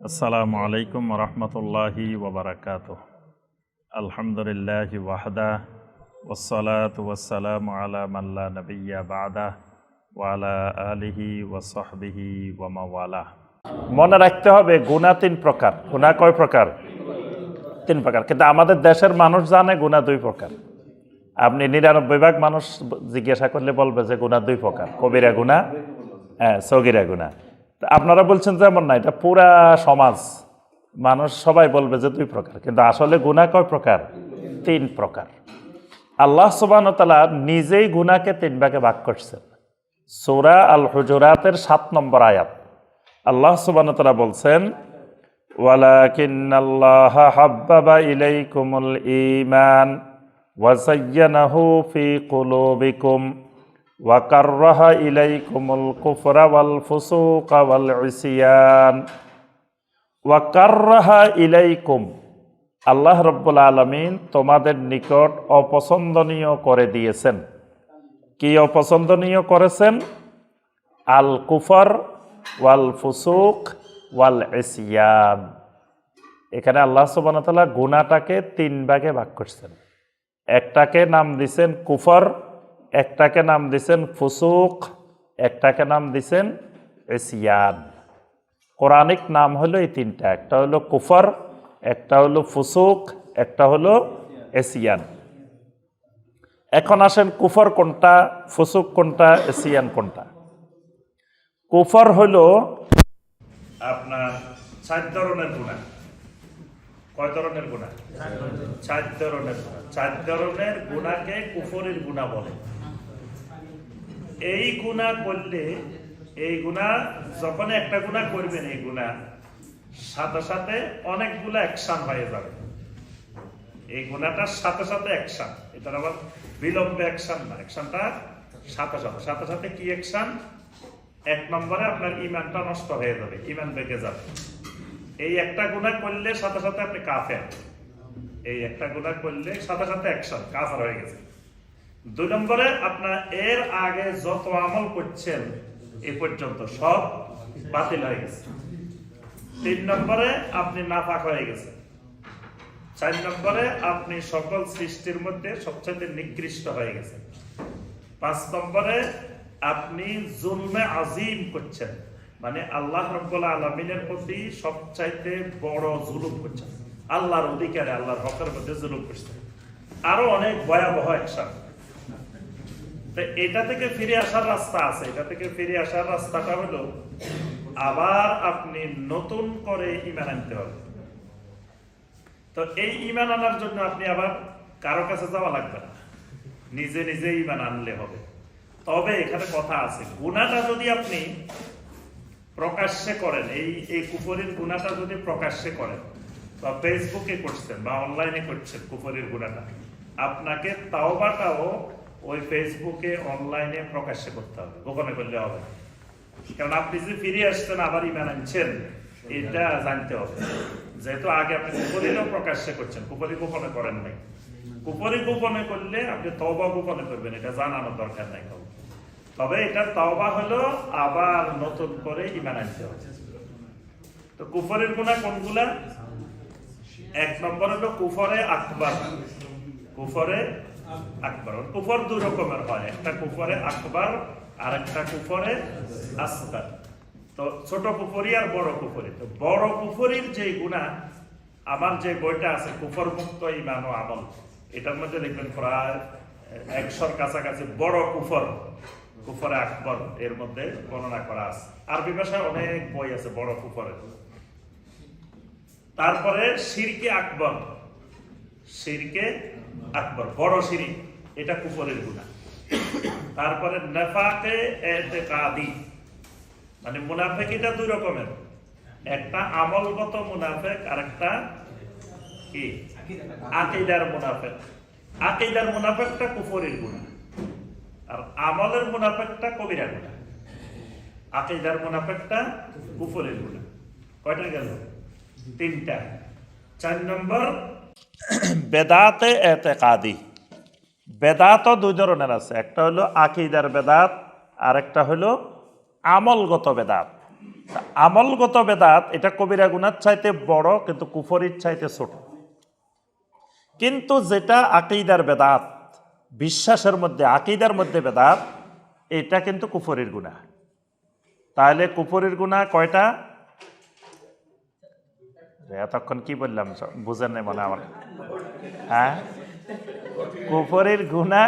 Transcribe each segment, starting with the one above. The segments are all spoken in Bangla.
আসসালামু আলাইকুম রহমতুল্লাহি ওবরাকাত আলহামদুলিল্লাহ ওয়াহদা ওসলাত ওয়াসালাম আলা মাল্লা নবিয়া বাদা ওয়ালা আলিহি ওয়াসহবিহি ওয়ামাওয়ালা মনে রাখতে হবে গুণা তিন প্রকার। গুণা কয় প্রকার? তিন প্রকার। কিন্তু আমাদের দেশের মানুষ জানে গুণা দুই প্রকার। আপনি নিরানব্বই ভাগ মানুষ জিজ্ঞাসা করলে বলবে যে গুণা দুই প্রকার। কবিরা গুণা হ্যাঁ সগিরা গুণা আপনারা বলছেন যে এমন না এটা পুরা সমাজ মানুষ সবাই বলবে যে দুই প্রকার কিন্তু আসলে গুণা কয় প্রকার তিন প্রকার আল্লাহ সুবান তালা নিজেই গুনাকে তিন ভাগে ভাগ করছেন সৌরা আল হুজুরাতের সাত নম্বর আয়াত আল্লাহ সুবান তালা বলছেন ولكن الله حبب إليكم الإيمان وزينه في قلوبكم ওয়াকাররাহা ইলাইকুমুল কুফরা ওয়াল ফুসুকা ওয়াল ইসিয়ান ওয়াকাররাহা ইলাইকুম আল্লাহ রব্বুল আলমিন তোমাদের নিকট অপছন্দনীয় করে দিয়েছেন। কি অপছন্দনীয় করেছেন? আল কুফর ওয়াল ফুসুক ওয়াল এসিয়ান এখানে আল্লাহ সুবানতলা গুণাটাকে তিন ভাগে ভাগ করছেন। একটাকে নাম দিছেন কুফর একটাকে নাম দিছেন ফুসুক, একটাকে নাম দিছেন এসিয়ান কোরআনিক নাম হলো এই তিনটা, একটা হলো কুফর, একটা হলো ফুসুক, একটা হলো এসিয়ান এখন আসেন কুফর কোনটা, ফুসুক কোনটা এসিয়ান কোনটা? কুফর হলো আপনার চার ধরনের গুণা। কয় ধরনের গুণা? চার ধরনের। চার ধরনের গুণাকে কুফরের গুণা বলে। এই গুণা করলে, এই গুণা যখন একটা গুণা করবেন এই গুণা, সাথে সাথে অনেকগুলো অ্যাকশন হয়ে যাবে। এই গুণাটার সাথে সাথে অ্যাকশন এটার আবার বিলম্বে অ্যাকশন না অ্যাকশনটা সাথে সাথে। সাথে সাথে কি অ্যাকশন এক নম্বরে আপনার ইমানটা নষ্ট হয়ে যাবে, ইমান বেঁকে যাবে। এই একটা গুণা করলে সাথে সাথে আপনি কাফের। এই একটা গুণা করলে সাথে সাথে অ্যাকশন কাফার হয়ে গেছে। দুই নম্বরে আপনার এর আগে যত আমল করছেন, এ পর্যন্ত সব বাতিল হয়ে গেছে। তিন নম্বরে আপনি নাফাক হয়ে গেছেন। চার নম্বরে আপনি সকল সৃষ্টির মধ্যে সবচেয়ে নিকৃষ্ট হয়ে গেছেন। পাঁচ নম্বরে আপনি জুলমে আজিম করছেন। মানে আল্লাহ রব্বুল আলমিনের প্রতি সবচাইতে বড় জুলুম করছেন। আল্লাহর অধিকারে, আল্লাহর হকের মধ্যে জুলুম করছেন। আরও অনেক ভয়াবহ একসাথ। এটা থেকে ফিরে আসার রাস্তা আছে। এটা থেকে ফিরে আসার রাস্তাটা হলো, আবার আপনি নতুন করে ইমান আনতে হবে। তো এই ইমান আনার জন্য আপনি আবার কারও কাছে যাওয়া লাগবে না। নিজে নিজে ইমান আনলে হবে। তবে এখানে কথা আছে গুণাটা যদি আপনি প্রকাশ্যে করেন, এই এই কুপুরের গুণাটা যদি প্রকাশ্যে করেন, বা ফেসবুকে করছেন, বা অনলাইনে করছেন কুপুরের গুণাটা আপনাকে তাওবাটাও ওই ফেসবুকে অনলাইনে প্রকাশ্যে করতে হবে, গোপনে করলে হবে। কারণ আপনি যদি ফিরে আসছেন আবার ইমান আনছেন, এটা জানতে হবে। যেহেতু আগে আপনি কুপুরিরও প্রকাশ্যে করছেন কুপুরি গোপনে করেন নাই। কুপুরি গোপনে করলে আপনি তবা গোপনে করবেন, এটা জানানোর দরকার নাই তবে এটা তওবা হলো আবার নতুন করে ইমান আনতে হবে। তো কুফরের গুণা কোনগুলা? এক নম্বর হলো কুফরে আকবর। কুফরে আকবর। কুফর দুই রকমের হয়। একটা কুফরে আকবর আর একটা কুফরে আসগার তো ছোট কুফরি আর বড় কুফরি তো বড় কুফরির যে গুণা, আমার যে বইটা আছে, কুফর মুক্ত ইমান ও আমল, এটার মধ্যে লিখবেন প্রায় একশোর কাছাকাছি বড় কুফর, কুফরে আকবর এর মধ্যে বর্ণনা করা আছে। আরবি ভাষায় অনেক বই আছে বড় কুফরের। তারপরে সিরকে আকবর। সিরকে আকবর, বড় সিরি এটা কুফরের গুণা তারপরে নেফাকে এতেকাদি মানে মুনাফেক এটা দুই রকমের। একটা আমলগত মুনাফেক আর একটা কি? আকিদার মুনাফেক। আকিদার মুনাফেকটা কুফরের গুণা আর আমলের মুনাফেকটা কবিরা গুণা আকিদার মুনাফেকটা কুফরের গুণা কয়টা গেল? তিনটা। চার নম্বর বেদাতে এতেকাদি। বেদাতও দুই ধরনের আছে। একটা হলো আকিদার বেদাত আর একটা হলো আমলগত বেদাত। আমলগত বেদাত, এটা কবিরা গুনার চাইতে বড়, কিন্তু কুফরির চাইতে ছোট। কিন্তু যেটা আকিদার বেদাত, বিশ্বাসের মধ্যে, আকিদার মধ্যে বেদাত, এটা কিন্তু কুফরির গুণা তাহলে কুফরির গুণা কয়টা? এতক্ষণ কি বললাম? বুঝেন নাই মনে আমার। হ্যাঁ? কুফরির গুণা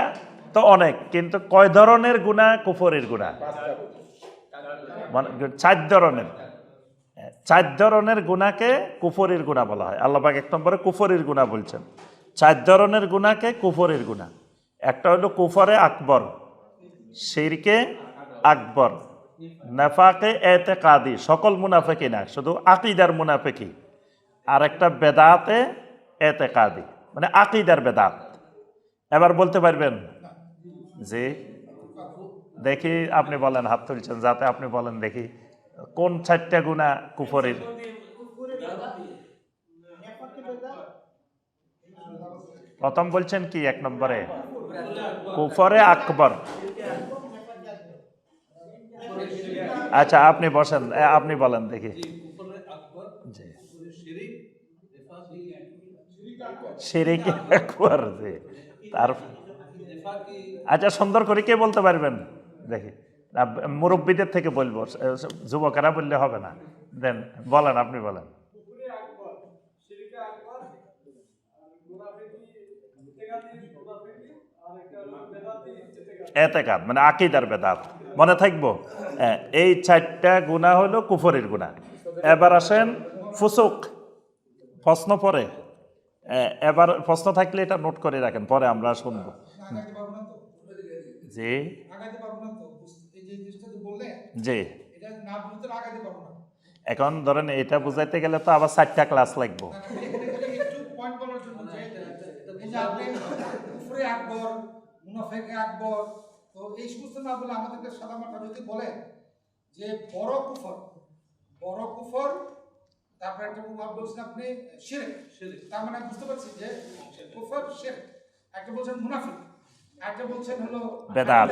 তো অনেক, কিন্তু কয় ধরনের গুণা কুফরির গুণা মানে চার ধরনের। চার ধরনের গুণাকে কুফরির গুণা বলা হয়। আল্লাহবাক এক নম্বরে কুফরির গুণা বলছেন। চার ধরনের গুণাকে কুফরির গুণা একটা হলো কুফরে আকবর, শিরকে আকবর, নাফাকে এতে কাদি সকল মুনাফেকি না, শুধু আকিদার মুনাফেকি আর একটা বেদাতে এতে কাদি মানে আকিদার বেদাত। এবার বলতে পারবেন? জি। দেখি আপনি বলেন, হাত তুলছেন, যাতে আপনি বলেন দেখি কোন চারটা গুণা কুফরির? প্রথম বলছেন কি এক নম্বরে? কুফরে আকবর। আচ্ছা আপনি বসেন আপনি বলেন দেখি। শিরিক আকবর জি তার আচ্ছা সুন্দর করে কে বলতে পারবেন? দেখি। মুরব্বীদের থেকে বলব। যুবকেরা বললে হবে না। দেন, বলেন, আপনি বলেন। এতেকাদ মানে আকিদার বেদাত। মনে থাকব? এই চারটা গুণা হলো কুফরের গুণা এবার আসেন ফুসুক। প্রশ্ন পরে। এবার প্রশ্ন থাকলে এটা নোট করে রাখেন পরে আমরা শুনব। জি। জি। এখন ধরেন এটা বুঝাইতে গেলে তো আবার চারটা ক্লাস লাগবো। তো এই সমস্ত না বলে আমাদেরকে সাদা মাঠা যদি বলে যে বড় কুফর বড় কুফর তারপরে একটা প্রভাব বলছেন আপনি শিরেক। তার মানে বুঝতে পারছি যে কুফর শিরেক। একটা বলছেন মুনাফিক একটা বলছেন হলো বেদাত।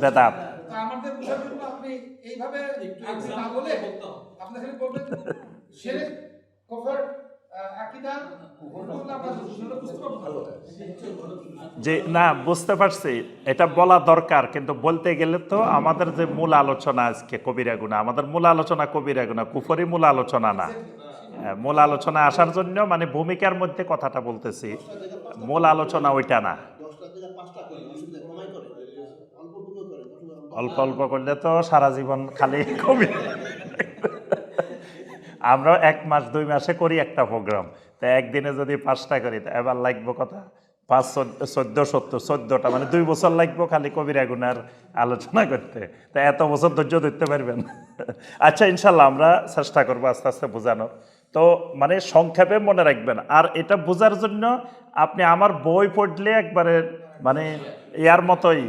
বেদাত। তো আমাদের বোঝার জন্য আপনি এইভাবে একটু না বলে আপনি খালি বলবেন শিরেক কুফর যে না বুঝতে পারছি। এটা বলা দরকার কিন্তু বলতে গেলে তো আমাদের যে মূল আলোচনা আজকে কবিরা গুণা আমাদের মূল আলোচনা কবিরা গুণা কুফরি মূল আলোচনা না। হ্যাঁ, মূল আলোচনা আসার জন্য মানে ভূমিকার মধ্যে কথাটা বলতেছি। মূল আলোচনা ওইটা না। অল্প অল্প করলে তো সারা জীবন খালি কবি আমরা এক মাস, দুই মাসে করি একটা প্রোগ্রাম। তা একদিনে যদি পাঁচটা করি, তা এবার লাগবো কথা? পাঁচ, চোদ্দ- সত্তর, চোদ্দটা মানে দুই বছর লাগবো খালি কবির আগুনার আলোচনা করতে। তা এত বছর ধৈর্য ধরতে পারবেন? আচ্ছা ইনশাল্লাহ আমরা চেষ্টা করব আস্তে আস্তে বোঝানোর। তো মানে সংক্ষেপে মনে রাখবেন, আর এটা বোঝার জন্য আপনি আমার বই পড়লে একবারে মানে ইয়ার মতোই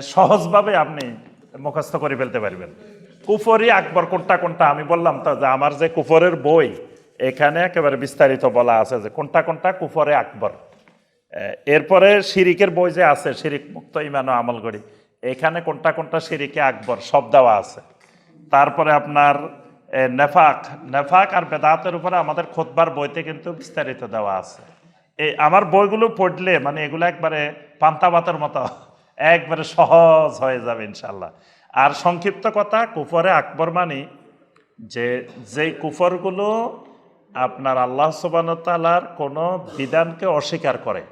সহজভাবে আপনি মুখস্থ করে ফেলতে পারবেন। কুফরি আকবর কোনটা কোনটা, আমি বললাম তো যে আমার যে কুফরের বই, এখানে একেবারে বিস্তারিত বলা আছে যে কোনটা কোনটা কুফরে আকবর এরপরে শিরিকের বই যে আছে, শিরিক মুক্ত ইমান আমল করি, এখানে কোনটা কোনটা শিরিকে আকবর সব দেওয়া আছে। তারপরে আপনার নেফাক নেফাক আর বেদাতের উপরে আমাদের খোদবার বইতে কিন্তু বিস্তারিত দেওয়া আছে। এই আমার বইগুলো পড়লে মানে এগুলো একবারে পান্তা ভাতের মতো, একবারে সহজ হয়ে যাবে ইনশাল্লাহ। আর সংক্ষিপ্ত কথা কুফরে আকবর মানি যে, যেই কুফরগুলো আপনার আল্লাহ সুবানতালার কোনো বিধানকে অস্বীকার করে,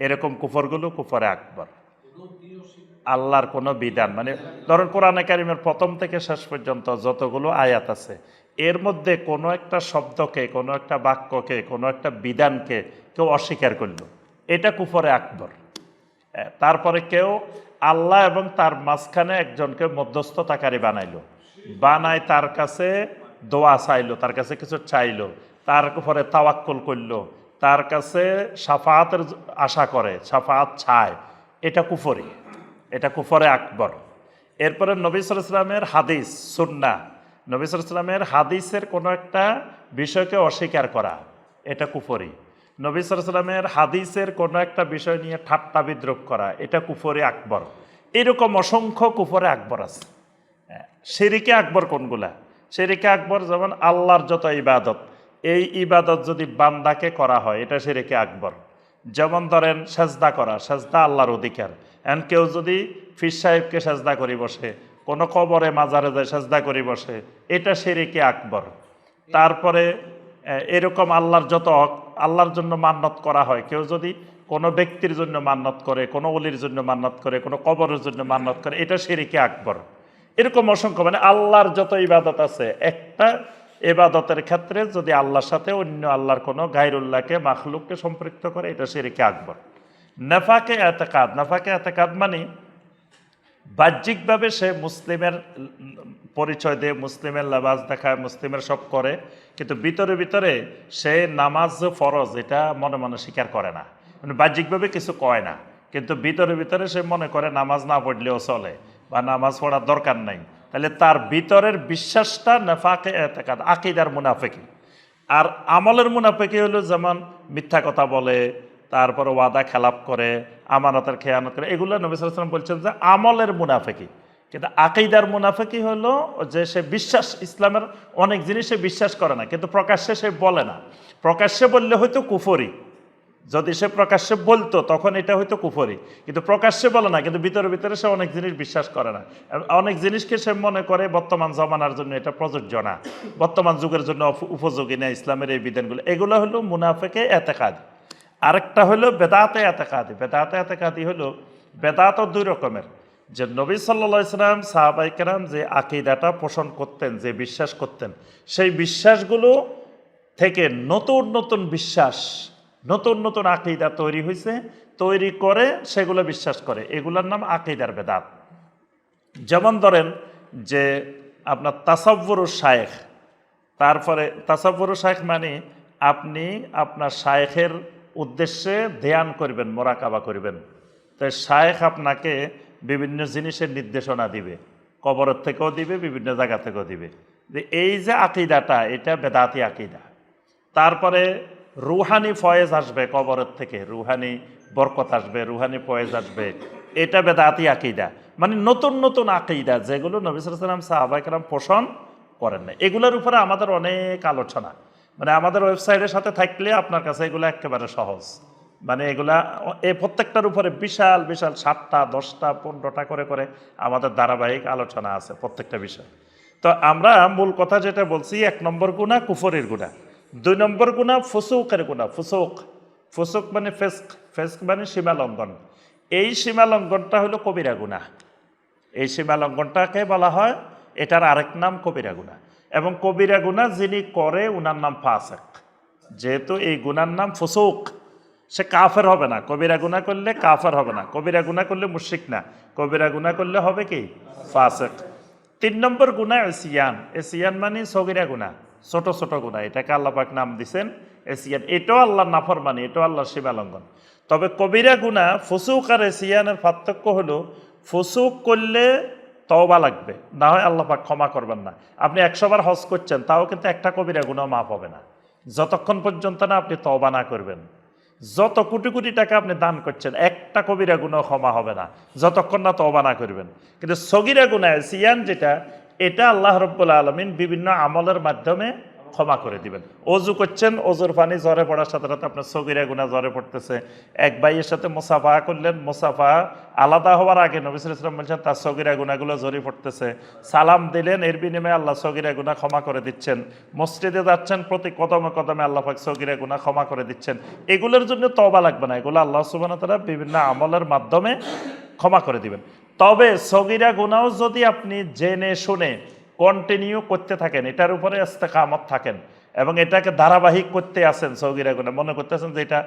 এরকম কুফরগুলো কুফরে আকবর। আল্লাহর কোনো বিধান মানে ধরেন কোরআনে কারিমের প্রথম থেকে শেষ পর্যন্ত যতগুলো আয়াত আছে, এর মধ্যে কোনো একটা শব্দকে, কোনো একটা বাক্যকে, কোনো একটা বিধানকে কেউ অস্বীকার করল। এটা কুফরে আকবর। তারপরে কেউ আল্লাহ এবং তার মাঝখানে একজনকে মধ্যস্থতাকারী বানাইলো। বানায় তার কাছে দোয়া চাইলো, তার কাছে কিছু চাইলো, তার উপরে তাওয়াক্কুল করল, তার কাছে সাফাতের আশা করে, সাফাত ছায় এটা কুফরি, এটা কুফরে আকবর। এরপরে নবী ইসলামের হাদিস সুন্না নবী ইসলামের হাদিসের কোনো একটা বিষয়কে অস্বীকার করা, এটা কুফরি। নবী সালামের হাদিসের কোনো একটা বিষয় নিয়ে ঠাট্টা বিদ্রোপ করা, এটা কুফরে আকবর। এরকম অসংখ্য কুফরে আকবর আছে। শিরিকে আকবর কোনগুলা? শিরিকে আকবর যেমন আল্লাহর যত ইবাদত, এই ইবাদত যদি বান্দাকে করা হয়, এটা শিরিকে আকবর। যেমন ধরেন সেজদা করা, সেজদা আল্লাহর অধিকার। এন কেউ যদি ফির সাহেবকে সেজদা করি বসে, কোনো কবরে মাজারে যায় সেজদা করি বসে, এটা শিরিকে আকবর। তারপরে এরকম আল্লাহর যত আল্লাহর জন্য মান্নত করা হয়। কেউ যদি কোনো ব্যক্তির জন্য মান্নত করে, কোনো অলির জন্য মান্নত করে, কোনো কবরের জন্য মান্নত করে, এটা শিরিকে আকবর। এরকম অসংখ্য মানে আল্লাহর যত ইবাদত আছে, একটা এবাদতের ক্ষেত্রে যদি আল্লাহর সাথে অন্য আল্লাহর কোনো গাইরুল্লাহকে মাখলুককে সম্পৃক্ত করে, এটা শিরিকে আকবর। নেফাকে এতেকাদ নেফাকে এতেকাদ মানে বাহ্যিকভাবে সে মুসলিমের পরিচয় দিয়ে, মুসলিমের লেবাস দেখায়, মুসলিমের সব করে। কিন্তু ভিতরে ভিতরে সে নামাজ ফরজ, এটা মনে মনে স্বীকার করে না। মানে বাহ্যিকভাবে কিছু কয় না। কিন্তু ভিতরে ভিতরে সে মনে করে নামাজ না পড়লেও চলে বা নামাজ পড়ার দরকার নাই। তাহলে তার ভিতরের বিশ্বাসটা নেফাকে আকিদার মুনাফেকি। আর আমলের মুনাফেকি হলো যেমন মিথ্যা কথা বলে, তারপর ওয়াদা খেলাপ করে, আমানতের খেয়ানত করে, এগুলো নবী বলছেন যে আমলের মুনাফেকি। কিন্তু আকিদার মুনাফেকি হলো যে সে বিশ্বাস, ইসলামের অনেক জিনিসে বিশ্বাস করে না, কিন্তু প্রকাশ্যে সে বলে না। প্রকাশ্যে বললে হয়তো কুফরি। যদি সে প্রকাশ্যে বলতো, তখন এটা হয়তো কুফরি। কিন্তু প্রকাশ্যে বলে না, কিন্তু ভিতরে ভিতরে সে অনেক জিনিস বিশ্বাস করে না। অনেক জিনিসকে সে মনে করে, বর্তমান জমানার জন্য এটা প্রযোজ্য না। বর্তমান যুগের জন্য উপযোগী না ইসলামের এই বিধানগুলো। এগুলো হলো মুনাফেকে এতেকাদ। আরেকটা হলো বেদাতে এতেকাদি। বেদাতে এতেকাদি হলো বেদাত দুই রকমের। যে নবী সাল্লা ইসলাম সাহাবাই যে আকিদাটা পোষণ করতেন, যে বিশ্বাস করতেন, সেই বিশ্বাসগুলো থেকে নতুন নতুন বিশ্বাস, নতুন নতুন আকিদা তৈরি হয়েছে তৈরি করে সেগুলো বিশ্বাস করে। এগুলোর নাম আকিদার বেদাত। যেমন ধরেন যে আপনার তাসাব্বুর শায়েখ, তারপরে তাসাব্বুর শায়েখ মানে আপনি আপনার শায়েখের উদ্দেশ্যে ধ্যান করবেন, মোরাকাবা করবেন। তো শায়েখ আপনাকে বিভিন্ন জিনিসের নির্দেশনা দিবে। কবরের থেকেও দিবে, বিভিন্ন জায়গা থেকেও দিবে। যে এই যে আকিদাটা, এটা বেদাতি আকিদা। তারপরে রুহানি ফয়েজ আসবে কবরের থেকে। রুহানি বরকত আসবে, রুহানি ফয়েজ আসবে। এটা বেদাতি আকিদা। মানে নতুন নতুন আকিদা যেগুলো নবী সাল্লাম সাহাবাইকার পোষণ করেন না এগুলোর উপরে আমাদের অনেক আলোচনা। মানে আমাদের ওয়েবসাইটের সাথে থাকলে আপনার কাছে এগুলো একেবারে সহজ। মানে এগুলা এই প্রত্যেকটার উপরে বিশাল বিশাল সাতটা, দশটা, পনেরোটা করে করে আমাদের ধারাবাহিক আলোচনা আছে প্রত্যেকটা বিষয়। তো আমরা মূল কথা যেটা বলছি, এক নম্বর গুণা কুফরের গুণা। দুই নম্বর গুণা ফুসুকের গুণা, ফুসুক। ফুসুক মানে ফেস্ক ফেস্ক মানে সীমা লঙ্ঘন। এই সীমা লঙ্ঘনটা হলো কবিরা গুণা। এই সীমা লঙ্ঘনটাকে বলা হয়, এটার আরেক নাম কবিরা গুণা। এবং কবিরা গুণা যিনি করে, উনার নাম ফাসেক। যেহেতু এই গুনার নাম ফুসুক। সে কাফের হবে না। কবিরা গুণা করলে কাফের হবে না। কবিরা গুণা করলে মুশিক না। কবিরা গুণা করলে হবে কি? ফাসেক। তিন নম্বর গুণা এসিয়ান। এসিয়ান মানে সগিরা গুণা ছোট ছোট গুণা এটাকে আল্লাপাক নাম দিছেন এসিয়ান। এটাও আল্লাহর নাফরমানি, এটাও আল্লাহর সীমালঙ্ঘন। তবে কবিরা গুণা ফুসুক আর এসিয়ানের পার্থক্য হলো ফুসুক করলে তওবা লাগবে। না হয় আল্লাপাক ক্ষমা করবেন না। আপনি একশো বার হজ করছেন, তাও কিন্তু একটা কবিরা গুণাও মাফ হবে না। যতক্ষণ পর্যন্ত না আপনি তওবা না করবেন। যত কোটি কোটি টাকা আপনি দান করছেন, একটা কবিরা গুণ ক্ষমা হবে না। যতক্ষণ না তো অবানা করবেন। কিন্তু সগিরা গুণায়, সিয়ান যেটা, এটা আল্লাহ রব্বুল আলমিন বিভিন্ন আমলের মাধ্যমে ক্ষমা করে দিবেন। অজু করছেন, অজুর পানি জ্বরে পড়ার সাথে সাথে আপনার সগিরা গুণা জ্বরে পড়তেছে। এক ভাইয়ের সাথে মুসাফা করলেন, মুসাফা আলাদা হওয়ার আগে নবিসুল ইসলাম বলছেন, তার সগিরা গুণাগুলো ঝরে পড়তেছে। সালাম দিলেন, এর বিনিময়ে আল্লাহ সগিরা গুণা ক্ষমা করে দিচ্ছেন। মসজিদে যাচ্ছেন, প্রতি কদমে কদমে আল্লাহ পাক সগিরা গুণা ক্ষমা করে দিচ্ছেন। এগুলোর জন্য তবা লাগবে না। এগুলো আল্লাহ সুবান তারা বিভিন্ন আমলের মাধ্যমে ক্ষমা করে দিবেন। তবে সগিরা গুণাও যদি আপনি জেনে শুনে কন্টিনিউ করতে থাকেন, এটার উপরে কামত থাকেন এবং এটাকে ধারাবাহিক করতে আসেন সৌগিরা গুণা মনে করতেছেন যে এটা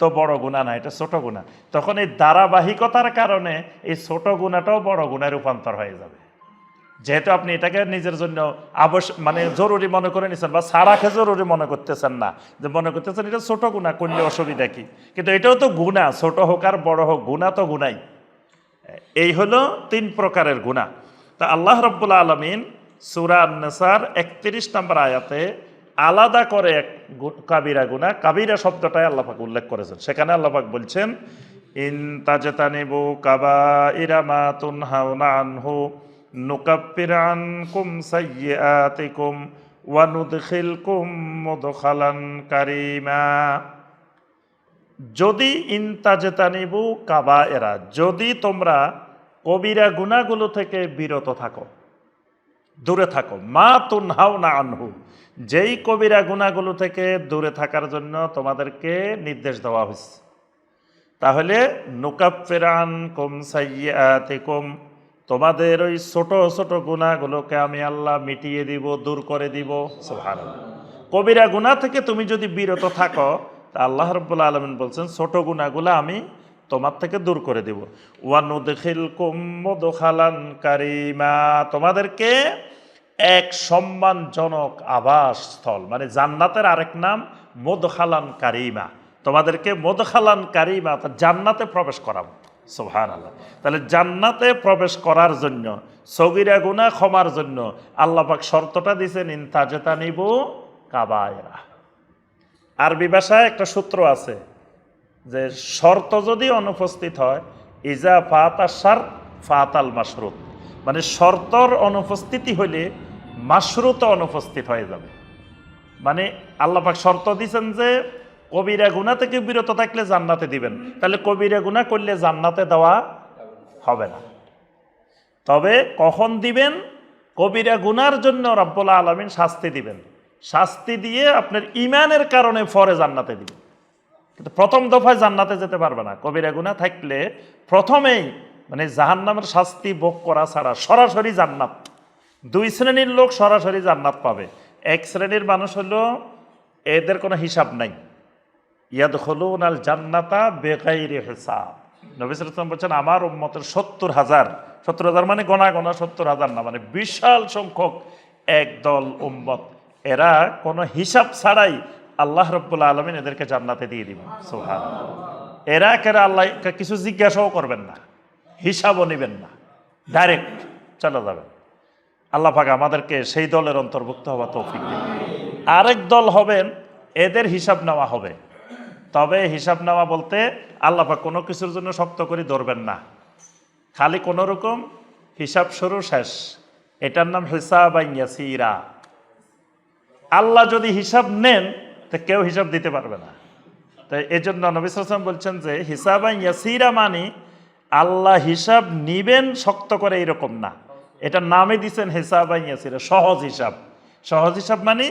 তো বড় গুণা না, এটা ছোট গুণা তখন এই ধারাবাহিকতার কারণে এই ছোট গুণাটাও বড় গুণায় রূপান্তর হয়ে যাবে। যেহেতু আপনি এটাকে নিজের জন্য আবশ্যক মানে জরুরি মনে করে নিচ্ছেন বা সারাকে জরুরি মনে করতেছেন না, যে মনে করতেছেন এটা ছোট গুণা করলে অসুবিধা কি? কিন্তু এটাও তো গুণা ছোট হোক আর বড় হোক গুণা তো গুণাই এই হলো তিন প্রকারের গুণা তা আল্লাহ রব্বুল আলমিন সুরা নেসার একত্রিশ নম্বর আয়াতে আলাদা করে এক কাবিরা গুণা কাবিরা শব্দটাই আল্লাপাক উল্লেখ করেছেন। সেখানে আল্লাপাক বলছেন, ইন তাজতানিবু কাবা ইরামা তুনহাউনা আনহু নুকাফির আনকুম সাইয়্যাতিকুম ওয়া নুদখিলকুম মুদখালান কারীমা। যদি ইনতাজতানিবু কাবা এরা যদি তোমরা কবিরা গুনাহগুলো থেকে বিরত থাকো দূরে থাকো। মা তুনহাও না আনহু। যেই কবিরা গুনাহগুলো থেকে দূরে থাকার জন্য তোমাদেরকে নির্দেশ দেওয়া হয়েছে তাহলে নুকাফেরান কুম সাইয়াতিকুম তোমাদের ওই ছোট ছোট গুণাগুলোকে আমি আল্লাহ মিটিয়ে দিব, দূর করে দিব। কবিরা গুনাহ থেকে তুমি যদি বিরত থাকো, তা আল্লাহ রব্বুল আলমিন বলছেন, ছোট গুণাগুলো আমি তোমার থেকে দূর করে দিব। ওয়ানুদখিল কুম্মদখালান কারিমা। তোমাদেরকে এক সম্মানজনক আবাস স্থল মানে জান্নাতের আরেক নাম মোদখালান কারিমা। তোমাদেরকে মোদখালান কারিমা, অর্থাৎ জান্নাতে প্রবেশ করাবো। সোহান আল্লাহ তাহলে জান্নাতে প্রবেশ করার জন্য, সগিরা গুনা ক্ষমার জন্য আল্লাপাক শর্তটা দিয়েছেন ইনতাজেতা নিব কাবায়রা। আরবি ভাষায় একটা সূত্র আছে যে শর্ত যদি অনুপস্থিত হয়, ইজা ফাতা সার ফাতাল মাসরুত মানে শর্তর অনুপস্থিতি হইলে মাসরুত অনুপস্থিত হয়ে যাবে। মানে আল্লাপাক শর্ত দিছেন যে, কবিরা গুণা থেকে বিরত থাকলে জান্নাতে দিবেন। তাহলে কবিরা গুণা করলে জান্নাতে দেওয়া হবে না। তবে কখন দিবেন? কবিরা গুনার জন্য রব্বুল আলমিন শাস্তি দিবেন। শাস্তি দিয়ে আপনার ইমানের কারণে ফরে জান্নাতে দিবেন। কিন্তু প্রথম দফায় জান্নাতে যেতে পারবে না। কবিরা গুণা থাকলে প্রথমেই মানে জাহান্নামের শাস্তি ভোগ করা ছাড়া সরাসরি জান্নাত। দুই শ্রেণির লোক সরাসরি জান্নাত পাবে। এক শ্রেণির মানুষ হলো, এদের কোনো হিসাব নাই। ইয়াদ হলুন আল জান্নাতা বেকাইরে হিসাব নবিসুল ইসলাম বলছেন, আমার উম্মতের সত্তর হাজার সত্তর হাজার মানে গোনা গোনা সত্তর হাজার না মানে বিশাল সংখ্যক একদল উম্মত। এরা কোনো হিসাব ছাড়াই আল্লাহ রব্বুল আলমিন এদেরকে জান্নাতে দিয়ে দিবেন সোহান এরা কেরা আল্লাহ কিছু জিজ্ঞাসাও করবেন না, হিসাবও নেবেন না ডাইরেক্ট চলে যাবেন। আল্লাহ পাক আমাদেরকে সেই দলের অন্তর্ভুক্ত হওয়া তৌফিক আরেক দল হবেন, এদের হিসাব নেওয়া হবে। তবে হিসাব নেওয়া বলতে আল্লাহ পাক কোনো কিছুর জন্য শক্ত করে ধরবেন না। খালি কোনো রকম হিসাব শুরু শেষ। এটার নাম হিসাব ইয়াসিরা আল্লাহ যদি হিসাব নেন তো কেউ হিসাব দিতে পারবে না। তাই এই জন্য নবিসাম বলছেন যে হিসাব ইয়াসিরা মানি, আল্লাহ হিসাব নিবেন শক্ত করে এরকম না। এটা নামে দিছেন হিসাব ইয়াসিরা, সহজ হিসাব। সহজ হিসাব মানে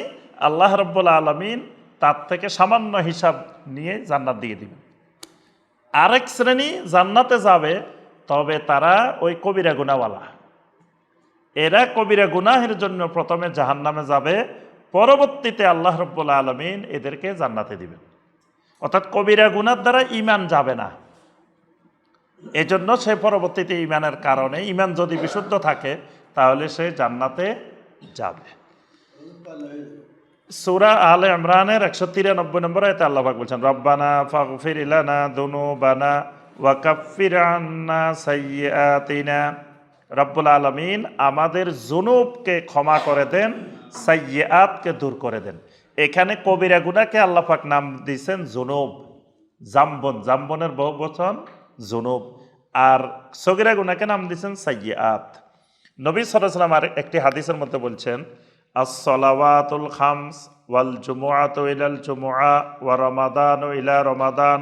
আল্লাহ রব্বুল আলমিন তার থেকে সামান্য হিসাব নিয়ে জান্নাত দিয়ে দিবেন। আরেক শ্রেণি জান্নাতে যাবে, তবে তারা ওই কবিরা গুনাওয়ালা এরা কবিরা গুনাহের জন্য প্রথমে জাহান্নামে যাবে পরবর্তীতে আল্লাহ রব্বুল আলমিন এদেরকে জান্নাতে দিবেন। অর্থাৎ কবিরা গুনার দ্বারা ইমান যাবে না। এজন্য সে পরবর্তীতে ইমানের কারণে ইমান যদি বিশুদ্ধ থাকে, তাহলে সে জান্নাতে যাবে। সুরা আলে ইমরানের একশো তিরানব্বই নম্বর এতে আল্লাহাক বলছেন, রব্বানা ফাগফির ইলানা দুনুবানা ওয়াকাফির আন্না সাইয়াতিনা রব্বুল আলমিন আমাদের জুনুবকে ক্ষমা করে দেন সাইয়াতকে দূর করে দেন। এখানে কবিরা গুনাকে আল্লাহাক নাম দিয়েছেন জুনুব। জাম্বন, জাম্বনের বহু বচন জুনুব। আর সগিরা গুনাকে নাম দিয়েছেন সাইয়াত নবী সাল্লাম আর একটি হাদিসের মধ্যে বলছেন, আসসালাওয়াতুল খামস ওয়াল জুমুআতু ইলাল জুমুআ ওয়া রমাদানু ইলা রমাদান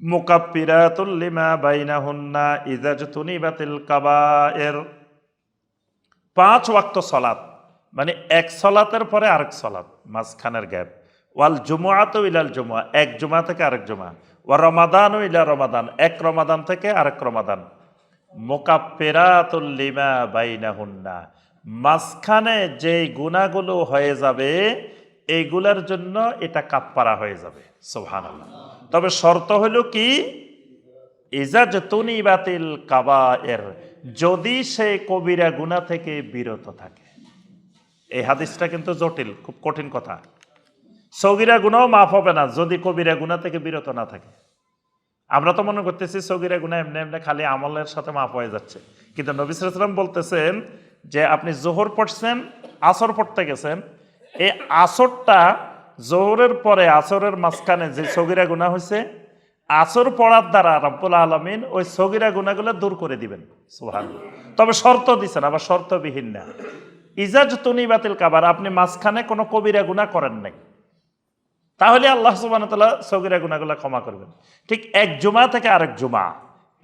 মুকাফিরাতুল লিমা বাইনাহুন্না ইযা জতুনিবাতিল কাবায়ের পাঁচ ওয়াক্ত সলাত। মানে এক সলাতের পরে আরেক সলাত, মাঝখানের গ্যাপ। ওয়াল জুমুয়া তো ইলাল জুমুয়া এক জুমা থেকে আরেক জুমা ওয়া রমাদানু ইলা রমাদান, এক রমাদান থেকে আরেক রমাদান। মোকাফেরাতুল লিমা বাইনাহুন্না, মাঝখানে যেই গুণাগুলো হয়ে যাবে, এইগুলার জন্য এটা কাপ্পারা হয়ে যাবে। সোহান তবে শর্ত হলো কি? ইজাজ তুনি বাতিল কাবা এর যদি সে কবিরা গুণা থেকে বিরত থাকে। এই হাদিসটা কিন্তু জটিল, খুব কঠিন কথা। সগিরা গুণাও মাফ হবে না যদি কবিরা গুণা থেকে বিরত না থাকে। আমরা তো মনে করতেছি সগিরা গুণা এমনি এমনি খালি আমলের সাথে মাফ হয়ে যাচ্ছে। কিন্তু নবিসাম বলতেছেন যে আপনি জোহর পড়ছেন, আসর পড়তে গেছেন, এই আসরটা জোহরের পরে আসরের মাঝখানে যে সগিরা গুণা হয়েছে, আসর পড়ার দ্বারা রব্বুল আলমিন ওই সগিরা গুণাগুলো দূর করে দিবেন। সুহান তবে শর্ত দিছেন, আবার শর্তবিহীন না। ইজাজ তুনি বাতিল কাবার, আপনি মাঝখানে কোনো কবিরা গুণা করেন নাই। তাহলে আল্লাহ সুবান তাল্লাহ সগিরা গুণাগুলো ক্ষমা করবেন। ঠিক এক জুমা থেকে আরেক জুমা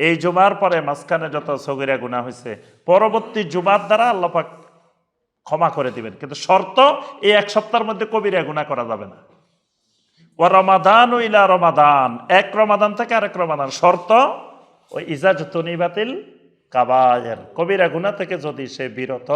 এই জুমার পরে মাঝখানে যত সগিরা গুণা হয়েছে পরবর্তী জুমার দ্বারা আল্লাহ পাক ক্ষমা করে দিবেন। কিন্তু শর্ত, এই এক সপ্তাহের মধ্যে কবিরা গুণা করা যাবে না। ও রমাদান ইলা রমাদান, এক রমাদান থেকে আরেক রমাদান। শর্ত, ওই ইজাজ তনি বাতিল কাবায়ের। কবিরা গুণা থেকে যদি সে বিরত